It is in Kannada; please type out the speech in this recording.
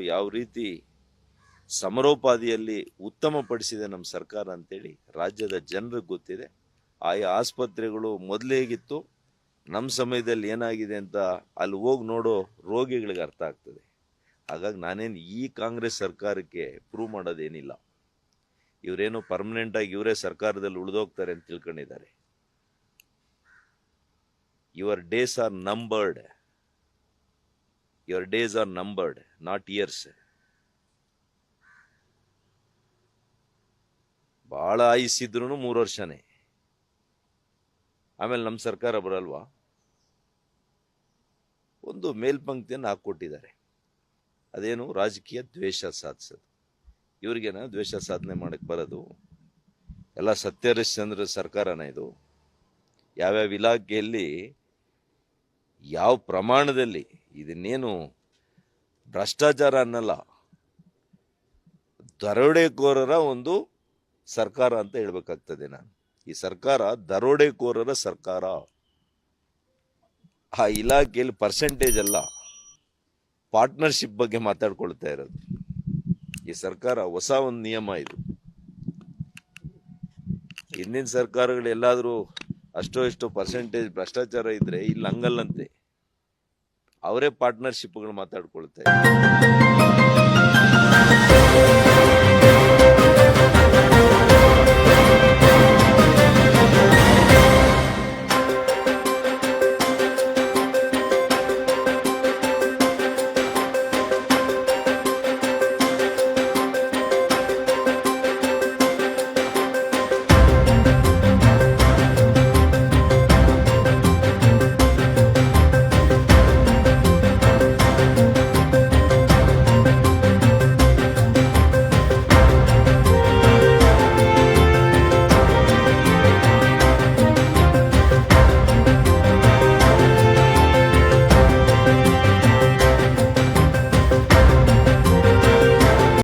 ಯಾವ ರೀತಿ ಸಮರೋಪಾದಿಯಲ್ಲಿ ಉತ್ತಮಪಡಿಸಿದೆ ನಮ್ಮ ಸರ್ಕಾರ ಅಂತೇಳಿ ರಾಜ್ಯದ ಜನರಿಗೆ ಗೊತ್ತಿದೆ. ಆಯಾ ಆಸ್ಪತ್ರೆಗಳು ಮೊದಲೇಗಿತ್ತು ನಮ್ಮ ಸಮಯದಲ್ಲಿ ಏನಾಗಿದೆ ಅಂತ ಅಲ್ಲಿ ಹೋಗಿ ನೋಡೋ ರೋಗಿಗಳಿಗೆ ಅರ್ಥ ಆಗ್ತದೆ. ಹಾಗಾಗಿ ನಾನೇನು ಈ ಕಾಂಗ್ರೆಸ್ ಸರ್ಕಾರಕ್ಕೆ ಪ್ರೂವ್ ಮಾಡೋದೇನಿಲ್ಲ. ಇವರೇನು ಪರ್ಮನೆಂಟಾಗಿ ಇವರೇ ಸರ್ಕಾರದಲ್ಲಿ ಉಳಿದೋಗ್ತಾರೆ ಅಂತ ತಿಳ್ಕೊಂಡಿದ್ದಾರೆ. Your days are numbered your days are numbered not years ಭಾಳ ಆಯಿಸಿದ್ರು ಮೂರು ವರ್ಷನೇ. ಆಮೇಲೆ ನಮ್ಮ ಸರ್ಕಾರ ಬರಲ್ವಾ? ಒಂದು ಮೇಲ್ಪಂಕ್ತಿಯನ್ನು ಹಾಕ್ಕೊಟ್ಟಿದ್ದಾರೆ. ಅದೇನು? ರಾಜಕೀಯ ದ್ವೇಷ ಸಾಧಿಸೋದು. ಇವ್ರಿಗೇನ ದ್ವೇಷ ಸಾಧನೆ ಮಾಡಕ್ಕೆ ಬರೋದು. ಎಲ್ಲ ಸತ್ಯಹರಿಶ್ಚಂದ್ರ ಸರ್ಕಾರನ ಇದು. ಯಾವ್ಯಾವ ಇಲಾಖೆಯಲ್ಲಿ, ಯಾವ ಪ್ರಮಾಣದಲ್ಲಿ ಇದನ್ನೇನು ಭ್ರಷ್ಟಾಚಾರ ಅನ್ನಲ್ಲ, ದರೋಡೆಕೋರರ ಒಂದು ಸರ್ಕಾರ ಅಂತ ಹೇಳ್ಬೇಕಾಗ್ತದೆ ನಾನು. ಈ ಸರ್ಕಾರ ದರೋಡೆಕೋರರ ಸರ್ಕಾರ. ಆ ಇಲಾಖೆಯಲ್ಲಿ ಪರ್ಸೆಂಟೇಜ್ ಅಲ್ಲ ಪಾರ್ಟ್ನರ್ಶಿಪ್ ಬಗ್ಗೆ ಮಾತಾಡ್ಕೊಳ್ತಾ ಇರೋದು. ಈ ಸರ್ಕಾರ ಹೊಸ ಒಂದು ನಿಯಮ ಇದು. ಹಿಂದಿನ ಸರ್ಕಾರಗಳು ಎಲ್ಲಾದರೂ ಅಷ್ಟೋ ಇಷ್ಟೋ ಪರ್ಸೆಂಟೇಜ್ ಭ್ರಷ್ಟಾಚಾರ ಇದ್ರೆ ಇಲ್ಲಿ ಹಂಗಲ್ಲಂತೆ. ಅವರೇ ಪಾರ್ಟ್ನರ್ಶಿಪ್ಗಳು ಮಾತಾಡ್ಕೊಳ್ತಾ ಇದ್ದಾರೆ.